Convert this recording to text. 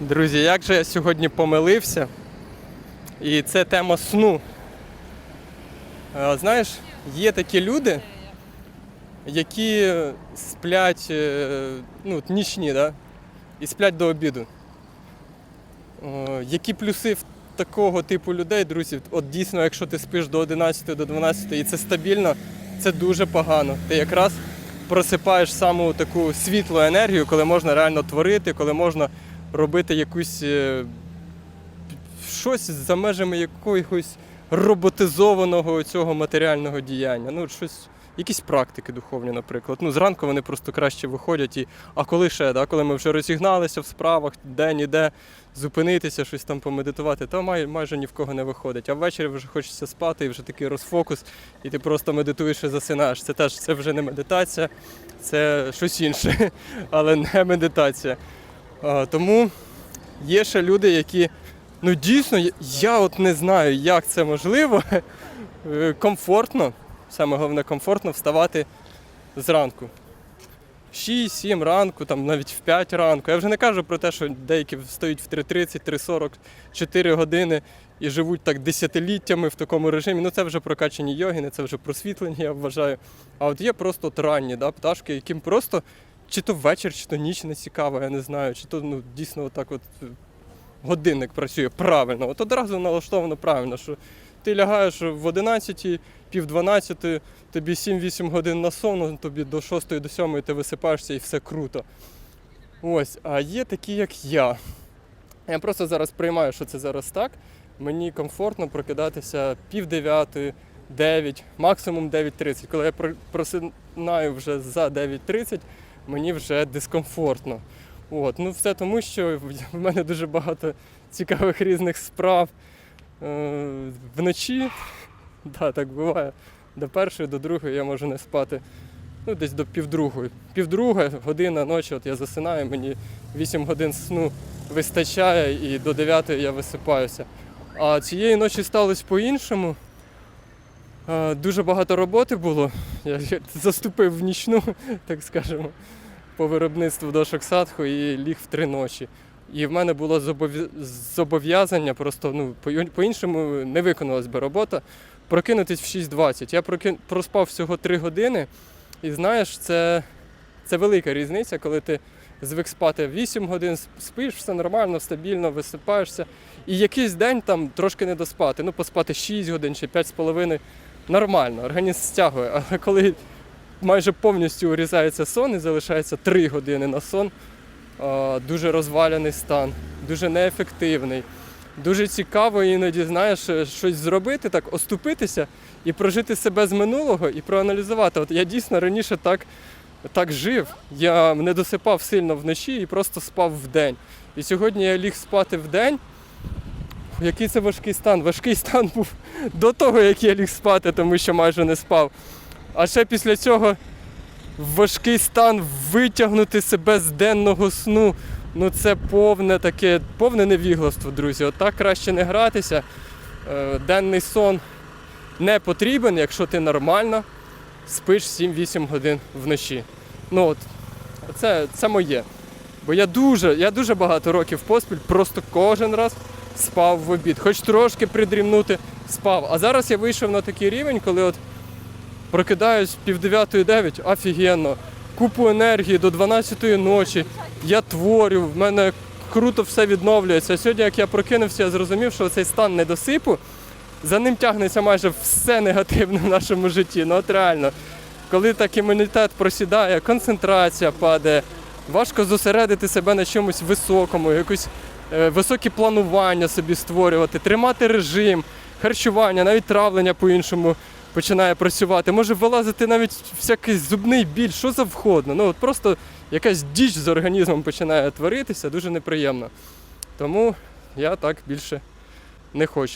Друзі, як же я сьогодні помилився? І це тема сну. Знаєш, є такі люди, які сплять е, ну, нічні, да? і сплять до обіду. Які плюси в такого типу людей, друзі? От дійсно, якщо ти спиш до 11, до 12 і це стабільно, це дуже погано. Ти якраз просипаєш саму таку світлу енергію, коли можна реально творити, коли можна робити якусь е, щось за межами якогось роботизованого цього матеріального діяння. Ну, щось, якісь практики духовні, наприклад. Ну, зранку вони просто краще виходять. І, а коли ще, да? коли ми вже розігналися в справах, де-ніде, зупинитися, щось там помедитувати, то май, майже ні в кого не виходить. А ввечері вже хочеться спати, і вже такий розфокус, і ти просто медитуєш і засинаєш. Це теж це вже не медитація, це щось інше, але не медитація. Тому є ще люди, які ну дійсно, я- я от не знаю, як це можливо. е, Комфортно, саме головне комфортно вставати зранку. 6-7 ранку, там навіть в 5 ранку. Я вже не кажу про те, що деякі встають в 3.30, 3.40, 4 години і живуть так десятиліттями в такому режимі. Ну це вже прокачані йогіни, це вже просвітлення, я вважаю. А от є просто от ранні да, пташки, яким просто чи то вечір, чи то ніч не цікаво, я не знаю, чи то ну, дійсно отак от е, годинник працює правильно. От одразу налаштовано правильно, що ти лягаєш в 11, пів 12, тобі 7-8 годин на сон, ну, тобі до 6 до 7 ти висипаєшся і все круто. Ось, а є такі, як я. Я просто зараз приймаю, що це зараз так. Мені комфортно прокидатися пів дев'ятої, 9, максимум 9.30. Коли я просинаю вже за 9.30, мені вже дискомфортно. От. Ну, все тому, що в мене дуже багато цікавих різних справ е, вночі. Да, так буває. До першої, до другої я можу не спати. Ну, десь до півдругої. Півдруга година ночі, от я засинаю, мені 8 годин сну вистачає і до 9 я висипаюся. А цієї ночі сталося по-іншому. Е, Дуже багато роботи було. Я заступив в нічну, так скажемо, по виробництву дошок садху і ліг в три ночі. І в мене було зобов'язання, просто ну, по- по-іншому не виконалась би робота, прокинутись в 6.20. Я прокин... проспав всього 3 години, і знаєш, це, це велика різниця, коли ти звик спати 8 годин, спиш, все нормально, стабільно, висипаєшся. І якийсь день там трошки не доспати. Ну, поспати 6 годин чи 5,5 нормально, організм стягує. Але коли майже повністю урізається сон і залишається 3 години на сон, дуже розвалений стан, дуже неефективний. Дуже цікаво іноді, знаєш, щось зробити, так оступитися і прожити себе з минулого і проаналізувати. От я дійсно раніше так, так жив. Я не досипав сильно вночі і просто спав вдень. І сьогодні я ліг спати вдень. Який це важкий стан? Важкий стан був до того, як я ліг спати, тому що майже не спав. А ще після цього важкий стан витягнути себе з денного сну. Ну це повне таке, повне невігластво, друзі. Отак краще не гратися. Е, Денний сон не потрібен, якщо ти нормально спиш 7-8 годин вночі. Ну от, це, це моє. Бо я дуже, я дуже багато років поспіль, просто кожен раз спав в обід. Хоч трошки придрімнути, спав. А зараз я вийшов на такий рівень, коли от прокидаюсь пів дев'ятої дев'ять, офігенно. Купу енергії до 12 ночі. Я творю, в мене круто все відновлюється. Сьогодні, як я прокинувся, я зрозумів, що цей стан недосипу, за ним тягнеться майже все негативне в нашому житті. Ну от реально, коли так імунітет просідає, концентрація падає, важко зосередити себе на чомусь високому, якусь високі планування собі створювати, тримати режим, харчування, навіть травлення по-іншому починає працювати. Може вилазити навіть всякий зубний біль, що завгодно. Ну от просто якась діч з організмом починає творитися, дуже неприємно. Тому я так більше не хочу.